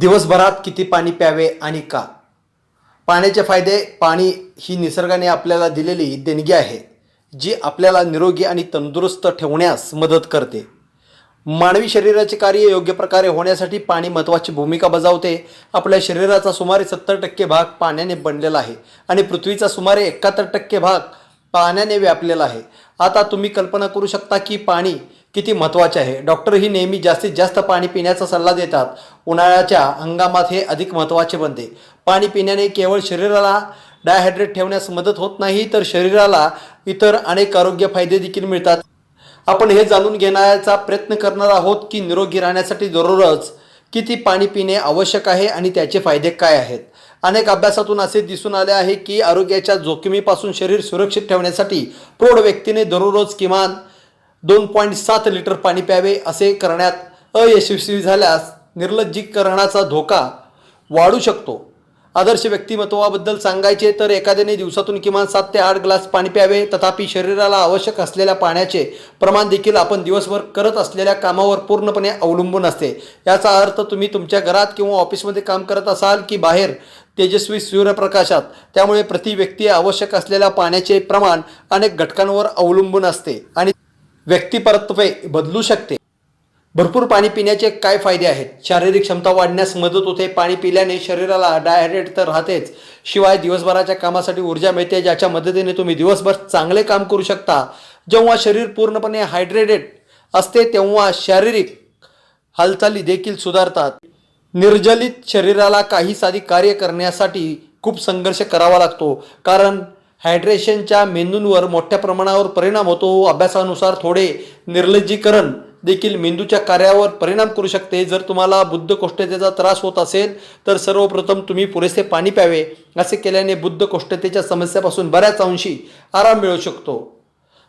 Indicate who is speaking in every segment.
Speaker 1: दिवसभरात किती पाणी प्यावे आणि का? पाण्याचे फायदे पाणी ही निसर्गाने आपल्याला दिलेली देणगी आहे जी आपल्याला निरोगी आणि तंदुरुस्त ठेवण्यास मदत करते. मानवी शरीराचे कार्य योग्य प्रकारे होण्यासाठी पाणी महत्त्वाची भूमिका बजावते. आपल्या शरीराचा सुमारे सत्तर टक्के भाग पाण्याने बनलेला आहे आणि पृथ्वीचा सुमारे एकाहत्तर टक्के भाग पाण्याने व्यापलेला आहे. आता तुम्ही कल्पना करू शकता की पाणी किती महत्त्वाचे आहे? डॉक्टरही नेहमी जास्तीत जास्त पाणी पिण्याचा सल्ला देतात. उन्हाळ्याच्या हंगामात हे अधिक महत्त्वाचे बनते. पाणी पिण्याने केवळ शरीराला डायहायड्रेट ठेवण्यास मदत होत नाही तर शरीराला इतर अनेक आरोग्य फायदे देखील मिळतात. आपण हे जाणून घेण्याचा प्रयत्न करणार आहोत की निरोगी राहण्यासाठी दररोज किती पाणी पिणे आवश्यक आहे आणि त्याचे फायदे काय आहेत? अनेक अभ्यासातून असे दिसून आले आहे की आरोग्याच्या जोखमीपासून शरीर सुरक्षित ठेवण्यासाठी प्रौढ व्यक्तीने दररोज किमान दोन पॉईंट सात लिटर पाणी प्यावे असे करण्यात अयशस्वी झाल्यास निर्लज्जीकरणाचा धोका वाढू शकतो. आदर्श व्यक्तिमत्वाबद्दल सांगायचे तर एखाद्याने दिवसातून किमान सात ते आठ ग्लास पाणी प्यावे. तथापि शरीराला आवश्यक असलेल्या पाण्याचे प्रमाण देखील आपण दिवसभर करत असलेल्या कामावर पूर्णपणे अवलंबून असते. याचा अर्थ तुम्ही तुमच्या घरात किंवा ऑफिसमध्ये काम करत असाल की बाहेर तेजस्वी सूर्यप्रकाशात त्यामुळे प्रति व्यक्ती आवश्यक असलेल्या पाण्याचे प्रमाण अनेक घटकांवर अवलंबून असते आणि व्यक्तिपरत्वे बदलू शकते. भरपूर पाणी पिण्याचे काय फायदे आहेत? शारीरिक क्षमता वाढण्यास मदत होते. पाणी पिल्याने शरीराला डायहायड्रेट तर राहतेच. शिवाय दिवसभराच्या कामासाठी ऊर्जा मिळते ज्याच्या मदतीने तुम्ही दिवसभर चांगले काम करू शकता. जेव्हा शरीर पूर्णपणे हायड्रेटेड असते तेव्हा शारीरिक हालचाली देखील सुधारतात. निर्जलित शरीराला काही साधी कार्य करण्यासाठी खूप संघर्ष करावा लागतो. कारण हायड्रेशनच्या मेंदूंवर मोठ्या प्रमाणावर परिणाम होतो. अभ्यासानुसार थोडे निर्लज्जीकरण देखील मेंदूच्या कार्यावर परिणाम करू शकते. जर तुम्हाला बुद्धकोष्ठतेचा त्रास होत असेल तर सर्वप्रथम तुम्ही पुरेसे पाणी प्यावे. असे केल्याने बुद्धकोष्ठतेच्या समस्यापासून बऱ्याच अंशी आराम मिळू शकतो.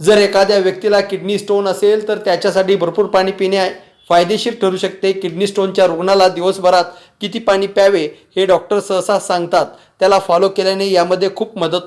Speaker 1: जर एखाद्या व्यक्तीला किडनी स्टोन असेल तर त्याच्यासाठी भरपूर पाणी पिणे फायदेशीर ठरू शकते. किडनी स्टोनच्या रुग्णाला दिवसभरात किती पाणी प्यावे हे डॉक्टर सहसा सांगतात. त्याला फॉलो केल्याने यामध्ये खूप मदत